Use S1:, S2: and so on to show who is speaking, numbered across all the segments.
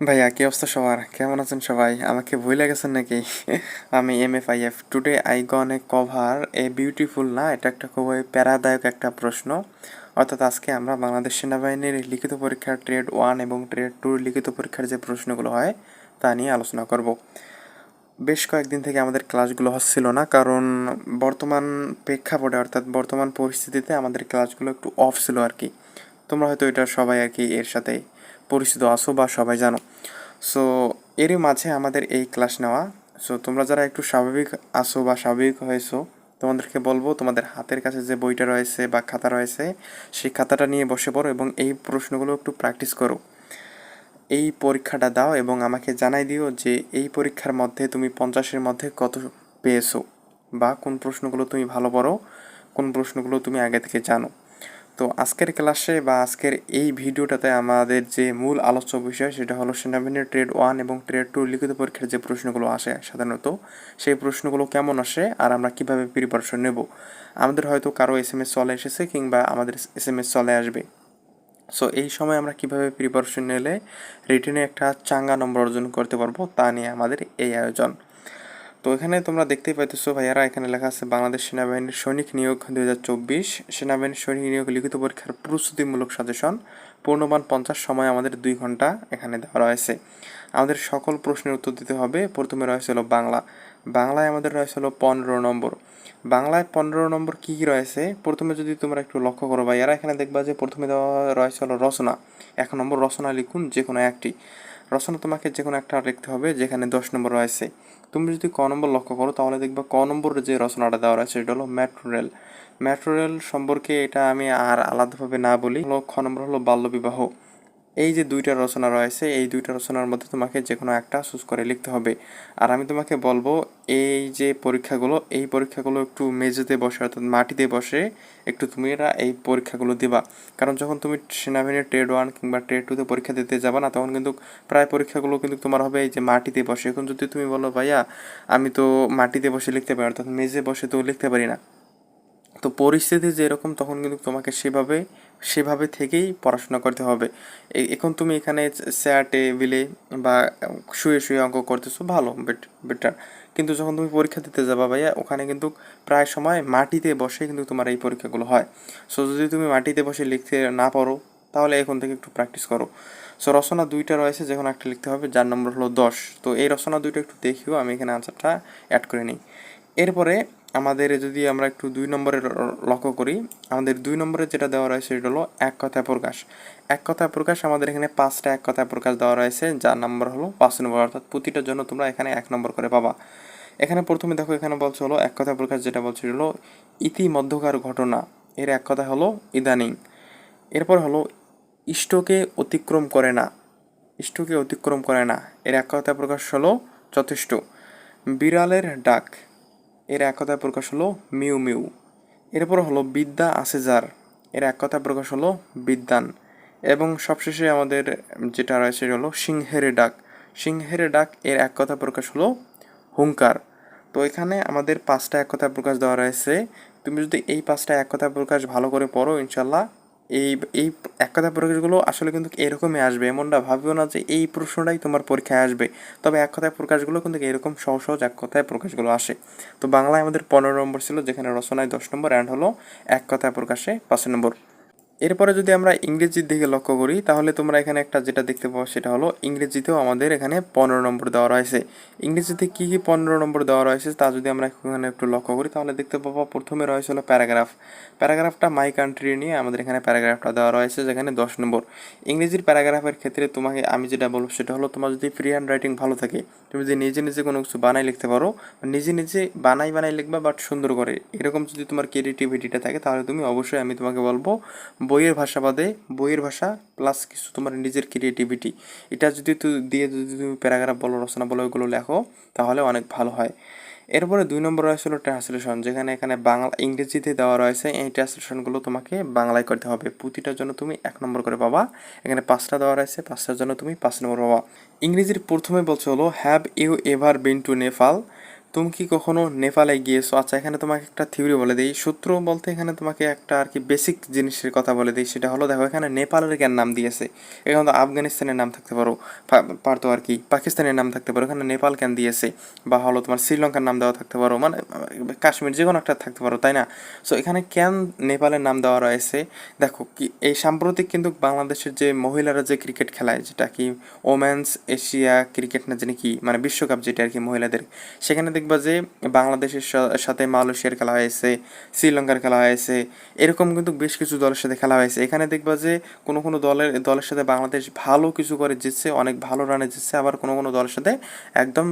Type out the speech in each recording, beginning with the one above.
S1: ভাইয়া, কি অবস্থা সবার? কেমন আছেন সবাই? আমাকে ভুলে গেছেন নাকি? আমি M F I F today I gone a cover a beautiful না, এটা একটা খুবই প্যারাদায়ক একটা প্রশ্ন। অর্থাৎ আজকে আমরা বাংলাদেশ সেনাবাহিনীর লিখিত পরীক্ষার ট্রেড ওয়ান এবং ট্রেড টুর লিখিত পরীক্ষার যে প্রশ্নগুলো হয়, তা নিয়ে আলোচনা করব। বেশ কয়েকদিন থেকে আমাদের ক্লাসগুলো হচ্ছিল না, কারণ বর্তমান প্রেক্ষাপটে, অর্থাৎ বর্তমান পরিস্থিতিতে আমাদের ক্লাসগুলো একটু অফ ছিল আর কি। তোমরা হয়তো এটা সবাই আর কি এর সাথে পরিচিত আসো বা সবাই জানো। সো এরই মাঝে আমাদের এই ক্লাস নেওয়া। সো তোমরা যারা একটু স্বাভাবিক আসো বা স্বাভাবিক হয়েছো, তোমাদেরকে বলব তোমাদের হাতের কাছে যে বইটা রয়েছে বা খাতা রয়েছে, সেই খাতাটা নিয়ে বসে পড়ো এবং এই প্রশ্নগুলো একটু প্র্যাকটিস করো। এই পরীক্ষাটা দাও এবং আমাকে জানাই দিও যে এই পরীক্ষার মধ্যে তুমি পঞ্চাশের মধ্যে কত পেয়েছ বা কোন প্রশ্নগুলো তুমি ভালো পড়ো, কোন প্রশ্নগুলো তুমি আগে থেকে জানো। তো আজকের ক্লাসে বা আজকের এই ভিডিওটাতে আমাদের যে মূল আলোচ্য বিষয় সেটা হলো সেনাবাহিনীর ট্রেড ওয়ান এবং ট্রেড টু লিখিত পরীক্ষার যে প্রশ্নগুলো আসে সাধারণত, সেই প্রশ্নগুলো কেমন আসে আর আমরা কীভাবে প্রিপারেশন নেব? আমাদের হয়তো কারও এস এম এস চলে এসেছে কিংবা আমাদের এস এম এস চলে আসবে। সো এই সময় আমরা কীভাবে প্রিপারেশন নিলে রিটেনে একটা চাঙ্গা নম্বর অর্জন করতে পারব তা নিয়ে আমাদের এই আয়োজন। তো এখানে তোমরা দেখতেই পাইতেছো ভাইয়ারা, এখানে লেখা আছে বাংলাদেশ সেনাবাহিনীর সৈনিক নিয়োগ দুই হাজার চব্বিশ। সেনাবাহিনীর সৈনিক নিয়োগ লিখিত পরীক্ষার প্রস্তুতিমূলক সাজেশন, পূর্ণমান পঞ্চাশ সময় আমাদের দুই ঘণ্টা এখানে দেওয়া রয়েছে। আমাদের সকল প্রশ্নের উত্তর দিতে হবে। প্রথমে রয়েছে হলো বাংলা। বাংলায় আমাদের রয়েছে হলো পনেরো নম্বর। বাংলায় পনেরো নম্বর কী কী রয়েছে? প্রথমে যদি তোমরা একটু লক্ষ্য করো ভাইয়ারা, এখানে দেখবা যে প্রথমে দেওয়া রয়েছে হলো রচনা। এক নম্বর রচনা লিখুন যে কোনো একটি। রচনা তোমাকে যে কোনো একটা লিখতে হবে, যেখানে দশ নম্বর রয়েছে। তুমি যদি ক নম্বর লক্ষ্য করো, তাহলে দেখবে ক নম্বরের যে রচনাটা দেওয়া রয়েছে, সেটা হলো মেট্রো রেল রেল সম্পর্কে এটা আমি আর আলাদাভাবে না বলি। হলো খ নম্বর হলো বাল্যবিবাহ। এই যে দুইটা রচনা রয়েছে, এই দুইটা রচনার মধ্যে তোমাকে যে কোনো একটা চুজ করে লিখতে হবে। আর আমি তোমাকে বলব, এই যে পরীক্ষাগুলো, এই পরীক্ষাগুলো একটু মেঝেতে বসে, অর্থাৎ মাটিতে বসে একটু তুমি এরা এই পরীক্ষাগুলো দিবা। কারণ যখন তুমি সেনাবাহিনীর ট্রেড ওয়ান কিংবা ট্রেড টুতে পরীক্ষা দিতে যাবা না, তখন কিন্তু প্রায় পরীক্ষাগুলো কিন্তু তোমার হবে এই যে মাটিতে বসে। এখন যদি তুমি বলো, ভাইয়া, আমি তো মাটিতে বসে লিখতে পারি অর্থাৎ মেঝে বসে তো লিখতে পারি না। তো পরিস্থিতি যেরকম, তখন কিন্তু তোমাকে সেভাবে সেভাবে থেকেই পড়াশোনা করতে হবে। এখন তুমি এখানে চেয়ার টেবিলে বা শুয়ে শুয়ে অঙ্ক করতেছো, ভালো বেট বেটার কিন্তু যখন তুমি পরীক্ষা দিতে যাবা ভাইয়া, ওখানে কিন্তু প্রায় সময় মাটিতে বসে কিন্তু তোমার এই পরীক্ষাগুলো হয়। সো যদি তুমি মাটিতে বসে লিখতে না পারো, তাহলে এখন থেকে একটু প্র্যাকটিস করো। সো রচনা দুইটা রয়েছে যেখানে একটা লিখতে হবে, যার নম্বর হলো দশ। তো এই রচনা দুইটা একটু দেখিও, আমি এখানে আনসারটা অ্যাড করে নিই। এরপরে আমাদের যদি আমরা একটু দুই নম্বরে লক্ষ্য করি, আমাদের দুই নম্বরে যেটা দেওয়া রয়েছে সেটা হলো এক কথায় প্রকাশ। এক কথায় প্রকাশ, আমাদের এখানে পাঁচটা এক কথায় প্রকাশ দেওয়া রয়েছে, যার নাম্বার হলো পাঁচ নম্বর, অর্থাৎ প্রতিটার জন্য তোমরা এখানে এক নম্বর করে পাবা। এখানে প্রথমে দেখো, এখানে বলছে হলো এক কথায় প্রকাশ, যেটা বলছে হলো ইতিমধ্যকার ঘটনা। এর এক কথা হলো ইদানিং। এরপর হলো ইষ্টকে অতিক্রম করে না। ইষ্টকে অতিক্রম করে না। এর এক কথায় প্রকাশ হলো যথেষ্ট। বিড়ালের ডাক। এর এক কথায় প্রকাশ হলো মিউ মিউ। এরপর হলো বিদ্যা আছে যার। এর এক কথায় প্রকাশ হলো বিদ্যান। এবং সবশেষে আমাদের যেটা রয়েছে সেটা হলো সিংহের ডাক। সিংহের ডাক এর এক কথা প্রকাশ হলো হুঙ্কার তো এখানে আমাদের পাঁচটা এক কথা প্রকাশ দেওয়া রয়েছে। তুমি যদি এই পাঁচটা এক কথা প্রকাশ ভালো করে পড়ো ইনশাল্লাহ এই এই এক কথা প্রকাশগুলো আসলে কিন্তু এরকমই আসবে, এমনটা ভাবিও না যে এই প্রশ্নটাই তোমার পরীক্ষায় আসবে। তবে এক কথায় প্রকাশগুলো কিন্তু এরকম সহ সহজ এক কথায় প্রকাশগুলো আসে। তো বাংলায় আমাদের পনেরো নম্বর ছিল, যেখানে রচনায় দশ নম্বর অ্যান্ড হলো এক কথায় প্রকাশে পাঁচ নম্বর। এরপরে যদি আমরা ইংরেজির দিকে লক্ষ্য করি, তাহলে তোমরা এখানে একটা যেটা দেখতে পাবো সেটা হলো ইংরেজিতেও আমাদের এখানে পনেরো নম্বর দেওয়া রয়েছে। ইংরেজিতে কী কী পনেরো নম্বর দেওয়া রয়েছে তা যদি আমরা এখানে একটু লক্ষ্য করি, তাহলে দেখতে পাবো প্রথমে রয়েছে হলো প্যারাগ্রাফ। প্যারাগ্রাফটা মাই কান্ট্রি নিয়ে আমাদের এখানে প্যারাগ্রাফটা দেওয়া রয়েছে যেখানে দশ নম্বর। ইংরেজির প্যারাগ্রাফের ক্ষেত্রে তোমাকে আমি যেটা বলব সেটা হলো তোমার যদি ফ্রি হ্যান্ড রাইটিং ভালো থাকে, তুমি যদি নিজে নিজে কোনো কিছু বানাই লিখতে পারো, নিজে নিজে বানাই বানাই লিখবা বাট সুন্দর করে। এরকম যদি তোমার ক্রিয়েটিভিটিটা থাকে, তাহলে তুমি অবশ্যই আমি তোমাকে বলব বইয়ের ভাষা বাদে, বইয়ের ভাষা প্লাস কিছু তোমার নিজের ক্রিয়েটিভিটি এটা যদি তুই দিয়ে যদি তুমি প্যারাগ্রাফ বলো, রচনা বলো এগুলো লেখো, তাহলে অনেক ভালো হয়। এরপরে দুই নম্বর রয়েছে হলো ট্রান্সলেশন যেখানে এখানে বাংলা, ইংরেজিতে দেওয়া রয়েছে, এই ট্রান্সলেশনগুলো তোমাকে বাংলায় করতে হবে। প্রতিটার জন্য তুমি এক নম্বর করে পাবা। এখানে পাঁচটা দেওয়া রয়েছে, পাঁচটার জন্য তুমি পাঁচ নম্বর পাবা। ইংরেজির প্রথমে বলছে হলো have you ever been to Nepal তুমি কি কখনো নেপালে গিয়েছো? আচ্ছা এখানে তোমাকে একটা থিওরি বলে দিই। সূত্র বলতে এখানে তোমাকে একটা আর কি বেসিক জিনিসের কথা বলে দিই, সেটা হলো দেখো, এখানে নেপালের কেন নাম দিয়েছে। এখানে তো আফগানিস্তানের নাম থাকতে পারো পারতো আর কি, পাকিস্তানের নাম থাকতে পারো, এখানে নেপাল কেন দিয়েছে, বা হলো তোমার শ্রীলঙ্কার নাম দেওয়া থাকতে পারো মানে কাশ্মীর যে কোনো একটা থাকতে পারো, তাই না? সো এখানে কেন নেপালের নাম দেওয়া রয়েছে। দেখো কি, এই সাম্প্রতিক কিন্তু বাংলাদেশের যে মহিলারা যে ক্রিকেট খেলায়, যেটা কি ওমেন্স এশিয়া ক্রিকেট না জানি কি মানে বিশ্বকাপ যেটা আর কি মহিলাদের, সেখানে দেখবা যে বাংলাদেশের সাথে মালয়েশিয়ার খেলা হয়েছে, শ্রীলঙ্কার খেলা হয়েছে, এরকম কিন্তু বেশ কিছু দলের সাথে খেলা হয়েছে। এখানে দেখবা যে কোনো কোনো দলের দলের সাথে বাংলাদেশ ভালো কিছু করে জিতছে, অনেক ভালো রানে জিতছে, আবার কোনো কোনো দলের সাথে একদম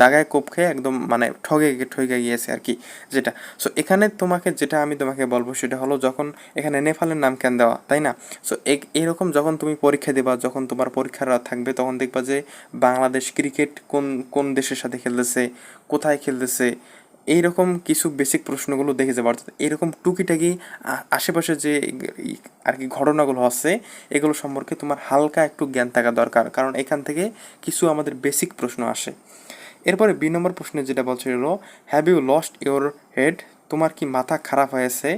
S1: জায়গায় কোপ খেয়ে একদম মানে ঠগে ঠগে গিয়েছে আর কি যেটা। সো এখানে তোমাকে, যেটা আমি তোমাকে বলব সেটা হলো যখন এখানে নেপালের নাম কেন দেওয়া, তাই না? সো এরকম যখন তুমি পরীক্ষা দেবা, যখন তোমার পরীক্ষার থাকবে, তখন দেখবা যে বাংলাদেশ ক্রিকেট কোন কোন দেশের সাথে খেলতেছে কোথায় খেলতেছে, এইরকম কিছু বেসিক প্রশ্নগুলো দেখে যাব অর্থাৎ এরকম টুকিটাকি আশেপাশে যে আর কি ঘটনাগুলো আছে, এগুলো সম্পর্কে তোমার হালকা একটু জ্ঞান থাকা দরকার। কারণ এখান থেকে কিছু আমাদের বেসিক প্রশ্ন আসে। এরপরে বি নম্বর প্রশ্নে যেটা বলছে have you lost your head তোমার কি মাথা খারাপ হয়েছে?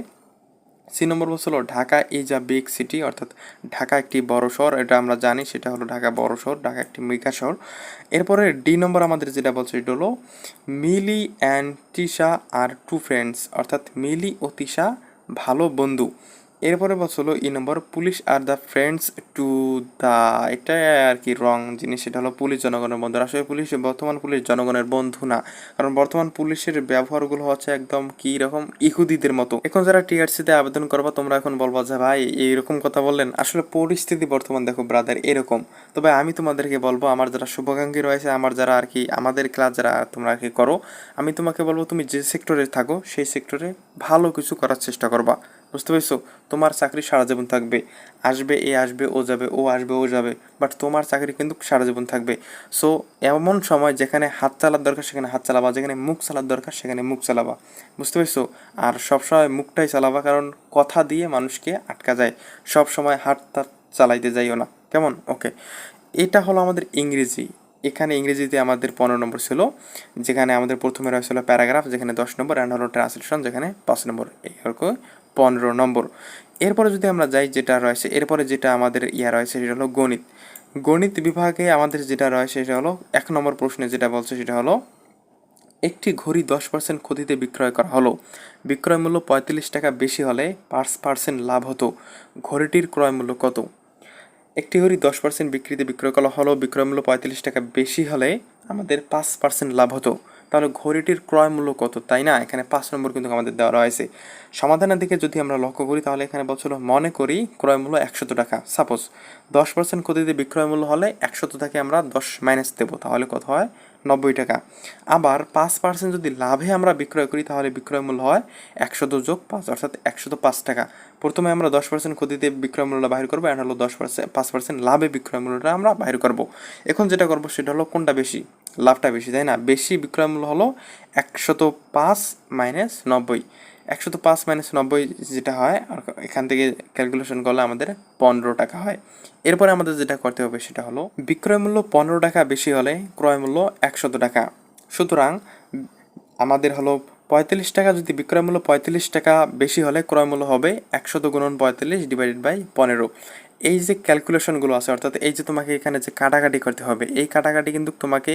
S1: সি নম্বর বলছিল Dhaka is a big city অর্থাৎ ঢাকা একটি বড় শহর, এটা আমরা জানি, সেটা হলো ঢাকা বড় শহর, ঢাকা একটি মেগা শহর। এরপরে ডি নম্বর আমাদের যেটা বলছে এটা হলো, Mili and Tisha are two friends অর্থাৎ মিলি ও তিশা ভালো বন্ধু। এরপরে বলছিল E number police are the friends to the এটা আর কি রং জিনিস, সেটা হলো পুলিশ জনগণের বন্ধু। আসলে পুলিশ বর্তমান পুলিশ জনগণের বন্ধু না। কারণ বর্তমান পুলিশের ব্যবহারগুলো হচ্ছে একদম কি রকম ইহুদিদের মতো। এখন যারা টিআরসিতে আবেদন করবা, তোমরা এখন বলবা যে, ভাই, এইরকম কথা বললেন? আসলে পরিস্থিতি বর্তমান দেখো ব্রাদার এরকম। তবে আমি তোমাদেরকে বলব, আমার যারা শুভাকাঙ্ক্ষী রয়েছে, আমার যারা আর কি, আমাদের ক্লাস যারা তোমরা আর কি করো, আমি তোমাকে বলব, তুমি যে সেক্টরে থাকো, সেই সেক্টরে ভালো কিছু করার চেষ্টা করবা। বুঝতে পেরেছ? তোমার চাকরি সারা জীবন থাকবে। আসবে, এ আসবে, ও যাবে, ও আসবে, ও যাবে। বাট তোমার চাকরি কিন্তু সারা জীবন থাকবে। সো এমন সময় যেখানে হাত চালার দরকার, সেখানে হাত চালাবা। যেখানে মুখ চালার দরকার, সেখানে মুখ চালাবা। বুঝতে পেরেছ? আর সবসময় মুখটাই চালাবা, কারণ কথা দিয়ে মানুষকে আটকা যায়। সব সময় হাত চালাইতে যাইও না। কেমন? ওকে এটা হলো আমাদের ইংরেজি। এখানে ইংরেজিতে আমাদের পনেরো নম্বর ছিল, যেখানে আমাদের প্রথমে রয়েছিল প্যারাগ্রাফ, যেখানে দশ নম্বর অ্যান্ড হলো ট্রান্সলেশন যেখানে পাঁচ নম্বর। এরকম পনেরো নম্বর। এরপরে যদি আমরা যাই যেটা রয়েছে, এরপরে যেটা আমাদের ইয়া রয়েছে সেটা হলো গণিত। গণিত বিভাগে আমাদের যেটা রয়েছে সেটা হলো, এক নম্বর প্রশ্নে যেটা বলছে সেটা হলো, একটি ঘড়ি দশ পার্সেন্ট ক্ষতিতে বিক্রয় করা হলো। বিক্রয় মূল্য পঁয়তাল্লিশ টাকা বেশি হলে পাঁচ পার্সেন্ট লাভ হতো। ঘড়িটির ক্রয় মূল্য কত? একটি ঘড়ি দশ পার্সেন্ট বিক্রিতে বিক্রয় করা হলো, বিক্রয় মূল্য পঁয়তাল্লিশ টাকা বেশি হলে আমাদের পাঁচ পার্সেন্ট লাভ হতো। তাহলে ঘড়িটির ক্রয় মূল্য কত? তাই না? এখানে পাঁচ নম্বর কিন্তু আমাদের দেওয়া রয়েছে। সমাধানের দিকে যদি আমরা লক্ষ্য করি, তাহলে এখানে বছর মনে করি ক্রয় মূল্য একশত টাকা। সাপোজ দশ পার্সেন্ট ক্ষতিতে বিক্রয় মূল্য হলে একশত থেকে আমরা দশ মাইনাস দেবো। তাহলে কত হয়? নব্বই টাকা। আবার পাঁচ পার্সেন্ট যদি লাভে আমরা বিক্রয় করি, তাহলে বিক্রয় মূল্য হয় একশত যোগ পাঁচ, অর্থাৎ একশত পাঁচ টাকা। প্রথমে আমরা দশ পার্সেন্ট ক্ষতিতে বিক্রয় মূল্য বাহির করব আর হলো দশ পার্সেন্ট পাঁচ পার্সেন্ট লাভে বিক্রয় মূল্যটা আমরা বাহির করব। এখন যেটা করব, সেটা হলো কোনটা বেশি? লাভটা বেশি, তাই না? বেশি বিক্রয় মূল্য হলো একশত পাঁচ মাইনাস নব্বই। একশত পাঁচ মাইনাস নব্বই যেটা হয়, আর এখান থেকে ক্যালকুলেশন করলে আমাদের পনেরো টাকা হয়। এরপরে আমাদের যেটা করতে হবে সেটা হলো, বিক্রয় মূল্য পনেরো টাকা বেশি হলে ক্রয় মূল্য একশত টাকা। সুতরাং আমাদের হলো পঁয়তাল্লিশ টাকা, যদি বিক্রয় মূল্য পঁয়তাল্লিশ টাকা বেশি হলে ক্রয় মূল্য হবে একশত গুণন পঁয়তাল্লিশ ডিভাইডেড বাই পনেরো। এই যে ক্যালকুলেশনগুলো আছে, অর্থাৎ এই যে তোমাকে এখানে যে কাটাকাটি করতে হবে, এই কাটাকাটি কিন্তু তোমাকে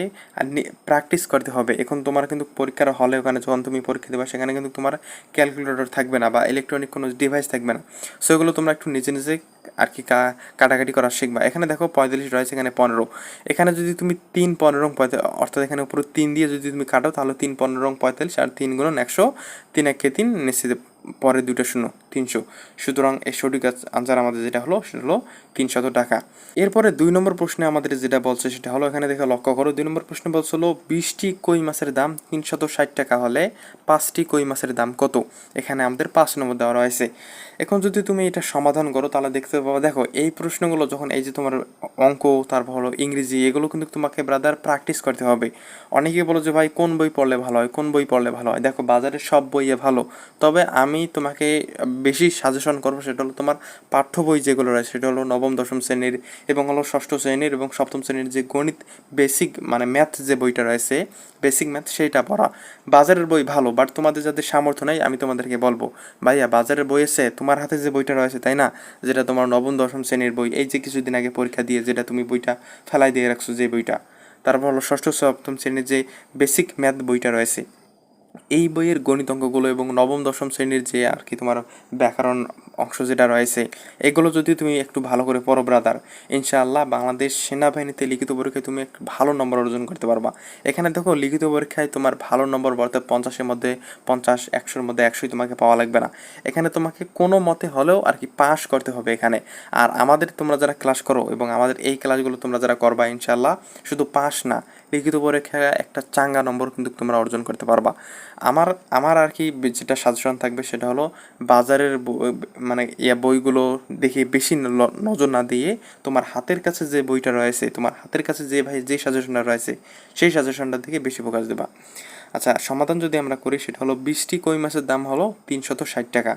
S1: প্র্যাকটিস করতে হবে। এখন তোমার কিন্তু পরীক্ষার হলে ওখানে যখন তুমি পরীক্ষা দেবে, সেখানে কিন্তু তোমার ক্যালকুলেটর থাকবে না বা ইলেকট্রনিক কোনো ডিভাইস থাকবে না। সো এগুলো তোমরা একটু নিজে নিজে আর কি কাটাকাটি করা শিখবা। এখানে দেখো পঁয়তাল্লিশ রয়েছে, এখানে পনেরো। এখানে যদি তুমি তিন পনেরো অর্থাৎ এখানে উপরে তিন দিয়ে যদি তুমি কাটো, তাহলে তিন পনেরো পঁয়তাল্লিশ আর তিন গুণন একশো, তিন একে তিন নিশ্চিত পরে দুটো শূন্য, তিনশো। সুতরাং এই সঠিক আনসার আমাদের যেটা হলো, সেটা হলো তিনশত টাকা। এরপরে দুই নম্বর প্রশ্নে আমাদের যেটা বলছে, সেটা হলো, এখানে দেখে লক্ষ্য করো, দুই নম্বর প্রশ্নে বলছে হলো, বিশটি কই মাছের দাম তিনশত ষাট টাকা হলে পাঁচটি কই মাছের দাম কত? এখানে আমাদের পাঁচ নম্বর দেওয়া রয়েছে। এখন যদি তুমি এটা সমাধান করো, তাহলে দেখতে পাবো, দেখো, এই প্রশ্নগুলো যখন এই যে তোমার অঙ্ক, তারপর হলো ইংরেজি, এগুলো কিন্তু তোমাকে ব্রাদার প্র্যাকটিস করতে হবে। অনেকে বলো যে, ভাই, কোন বই পড়লে ভালো হয়? কোন বই পড়লে ভালো হয়? দেখো, বাজারে সব বইয়ে ভালো। তবে আমি তোমাকে বেশি সাজেশন করব সেটা হলো তোমার পাঠ্য বই যেগুলো রয়েছে, সেটা হলো নবম, দশম শ্রেণির এবং হলো ষষ্ঠ শ্রেণির এবং সপ্তম শ্রেণির যে গণিত বেসিক মানে ম্যাথ যে বইটা রয়েছে বেসিক ম্যাথ সেইটা পড়া। বাজারের বই ভালো বাট তোমাদের যাদের সামর্থ্য নেই, আমি তোমাদেরকে বলব, ভাইয়া, বাজারের বই এসে তোমার হাতে যে বইটা রয়েছে, তাই না? যেটা তোমার নবম, দশম শ্রেণির বই, এই যে কিছুদিন আগে পরীক্ষা দিয়ে যেটা তুমি বইটা ফেলাই দিয়ে রাখছো যে বইটা। তারপর হলো ষষ্ঠ, সপ্তম শ্রেণির যে বেসিক ম্যাথ বইটা রয়েছে এই বইয়ের গণিত অঙ্কগুলো এবং নবম, দশম শ্রেণির যে আর কি তোমার ব্যাকরণ অংশ যেটা রয়েছে, এগুলো যদি তুমি একটু ভালো করে পড়ো ব্রাদার ইনশাআল্লাহ বাংলাদেশ সেনাবাহিনীতে লিখিত পরীক্ষায় তুমি একটু ভালো নম্বর অর্জন করতে পারবা। এখানে দেখো লিখিত পরীক্ষায় তোমার ভালো নম্বর বলতে পঞ্চাশের মধ্যে পঞ্চাশ, একশোর মধ্যে একশোই তোমাকে পাওয়া লাগবে না। এখানে তোমাকে কোনো মতে হলেও আর কি পাস করতে হবে এখানে। আর আমাদের তোমরা যারা ক্লাস করো এবং আমাদের এই ক্লাসগুলো তোমরা যারা করবা, ইনশাআল্লাহ শুধু পাস না লিখিত পরীক্ষা একটা চাঙ্গা নম্বর কিন্তু তোমরা অর্জন করতে পারবা। আমার আমার আর কি যেটা সাজেশন থাকবে সেটা হলো বাজারের মানে ইয়া বইগুলো দেখে বেশি নজর না দিয়ে তোমার হাতের কাছে যে বইটা রয়েছে, তোমার হাতের কাছে যে ভাই, যে সাজেশনটা রয়েছে, সেই সাজেশনটার দিকে বেশি ফোকাস দেবা। আচ্ছা সমাধান যদি আমরা করি সেটা হলো বিশটি কই মাছের দাম হলো তিনশত ষাট টাকা।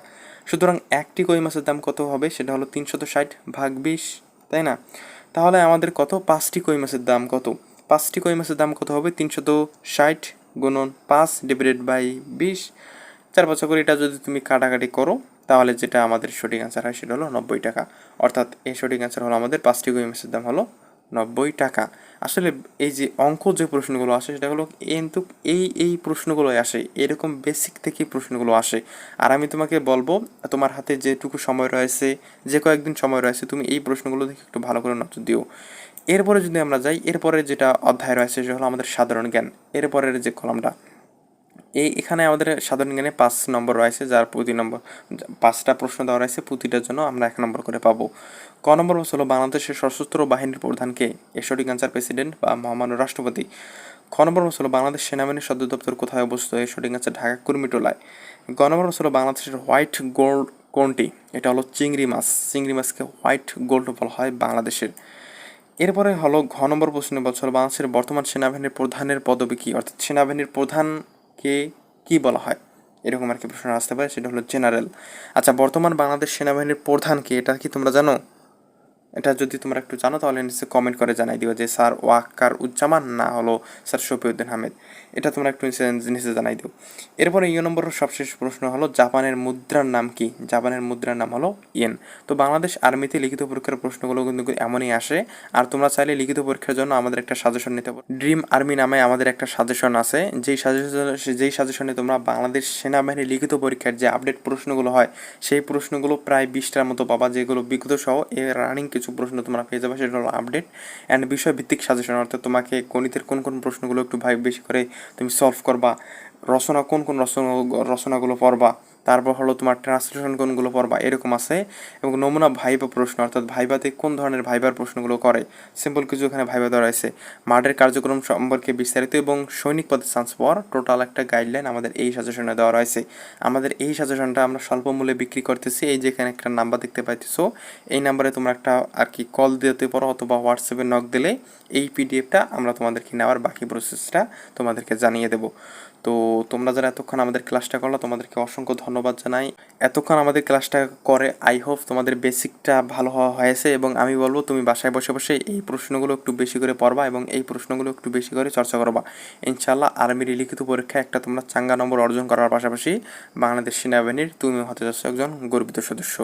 S1: সুতরাং একটি কই মাছের দাম কত হবে? সেটা হলো তিনশত ষাট ভাগ বিশ, তাই না? তাহলে আমাদের কত? পাঁচটি কই মাছের দাম কত? পাঁচটি কই মাছের দাম কত হবে? তিনশত ষাট গুণন পাঁচ ডিভাইডেড বাই বিশ। চার বছর করে এটা যদি তুমি কাটাকাটি করো, তাহলে যেটা আমাদের সঠিক অ্যান্সার হয় সেটা হলো নব্বই টাকা। অর্থাৎ এই সঠিক অ্যান্সার হলো আমাদের পাঁচটি কই মাছের দাম হলো নব্বই টাকা। আসলে এই যে অঙ্ক যে প্রশ্নগুলো আসে, সেটা হলো কিন্তু এই এই প্রশ্নগুলোই আসে, এরকম বেসিক থেকে প্রশ্নগুলো আসে। আর আমি তোমাকে বলব, তোমার হাতে যেটুকু সময় রয়েছে, যে কয়েকদিন সময় রয়েছে, তুমি এই প্রশ্নগুলো দেখে একটু ভালো করে নজর দিও। এরপরে যদি আমরা যাই এরপরে যেটা অধ্যায় রয়েছে সেটা হলো আমাদের সাধারণ জ্ঞান। এরপরের যে কলমটা, এই এখানে আমাদের সাধারণ জ্ঞানে পাঁচ নম্বর রয়েছে, যার প্রতি নম্বর, পাঁচটা প্রশ্ন দেওয়া রয়েছে, প্রতিটার জন্য আমরা এক নম্বর করে পাবো। ক নম্বর হলো, বাংলাদেশের সশস্ত্র বাহিনীর প্রধানকে এর সঠিক অ্যান্সার প্রেসিডেন্ট বা মহামান্য রাষ্ট্রপতি। খ নম্বর হলো, বাংলাদেশ সেনাবাহিনীর সদর দপ্তর কোথায় অবস্থিত? এর সঠিক অ্যান্সার ঢাকা কুর্মিটোলায়। গ নম্বর হলো, বাংলাদেশের হোয়াইট গোল্ড কোনটি? এটা হলো চিংড়ি মাছ। চিংড়ি মাছকে হোয়াইট গোল্ড বলা হয় বাংলাদেশের। এরপরে হলো ঘ নম্বর প্রশ্ন বছর বাংলাদেশের বর্তমান সেনাবাহিনীর প্রধানের পদবি কী? অর্থাৎ সেনাবাহিনীর প্রধানকে কি বলা হয়? এরকম আর কি প্রশ্ন আসতে পারে, সেটা হলো জেনারেল। আচ্ছা বর্তমান বাংলাদেশ সেনাবাহিনীর প্রধান কি? এটা কি তোমরা জানো? এটা যদি তোমরা একটু জানো তাহলে নিশ্চয়ই কমেন্ট করে জানাই দিও যে স্যার ওয়াক্কার উজ্জামান না হলো স্যার শফিউদ্দিন আহমেদ। এটা তোমরা একটু নিচে জানাই দিও। এরপরে ইউ নম্বর সবশেষ প্রশ্ন হলো, জাপানের মুদ্রার নাম কি? জাপানের মুদ্রার নাম হলো ইয়েন। তো বাংলাদেশ আর্মিতে লিখিত পরীক্ষার প্রশ্নগুলো কিন্তু এমনই আসে। আর তোমরা চাইলে লিখিত পরীক্ষার জন্য আমাদের একটা সাজেশন নিতে পারো। ড্রিম আর্মি নামে আমাদের একটা সাজেশন আছে। যেই সাজেশন যেই সাজেশনে তোমরা বাংলাদেশ সেনাবাহিনীর লিখিত পরীক্ষার যে আপডেট প্রশ্নগুলো হয়, সেই প্রশ্নগুলো প্রায় বিশটার মতো পাবা। যেগুলো বিগত সহ এ রানিং কিছু প্রশ্ন তোমরা পেয়ে যাবে, সেটা হলো আপডেট অ্যান্ড বিষয়ভিত্তিক সাজেশন অর্থাৎ তোমাকে গণিতের কোন কোন প্রশ্নগুলো একটু ভাই বেশি করে তুমি সলভ করবা। রচনা কোন কোন রচনা, রচনাগুলো পড়বা। তারপর হলো তোমার ট্রান্সলেশন কোনগুলো পড়বা, এরকম আছে। এবং নমুনা ভাইবা প্রশ্ন, অর্থাৎ ভাইবাতে কোন ধরনের ভাইবার প্রশ্নগুলো করে। সিম্পল কিছু এখানে ভাইবা দেওয়া রয়েছে। মাঠের কার্যক্রম সম্পর্কে বিস্তারিত এবং সৈনিক পদে চান্স পাওয়ার টোটাল একটা গাইডলাইন আমাদের এই সাজেশনে দেওয়া রয়েছে। আমাদের এই সাজেশনটা আমরা স্বল্প মূল্যে বিক্রি করতেছি। এই যেখানে একটা নাম্বার দেখতে পাইতেছো, এই নাম্বারে তোমরা একটা আর কি কল দিতে পারো অথবা হোয়াটসঅ্যাপে নক দিলে এই পিডিএফটা আমরা তোমাদেরকে নেওয়ার বাকি প্রসেসটা তোমাদেরকে জানিয়ে দেবো। তো তোমরা যারা এতক্ষণ আমাদের ক্লাসটা করল, তোমাদেরকে অসংখ্য ধন্যবাদ জানাই। এতক্ষণ আমাদের ক্লাসটা করে আই হোপ তোমাদের বেসিকটা ভালো হওয়া হয়েছে এবং আমি বলব তুমি বাসায় বসে বসে এই প্রশ্নগুলো একটু বেশি করে পড়বা এবং এই প্রশ্নগুলো একটু বেশি করে চর্চা করবা। ইনশাল্লাহ আর্মির লিখিত পরীক্ষায় একটা তোমরা চাঙ্গা নম্বর অর্জন করার পাশাপাশি বাংলাদেশ সেনাবাহিনীর তুমি হতে যাচ্ছ একজন গর্বিত সদস্য।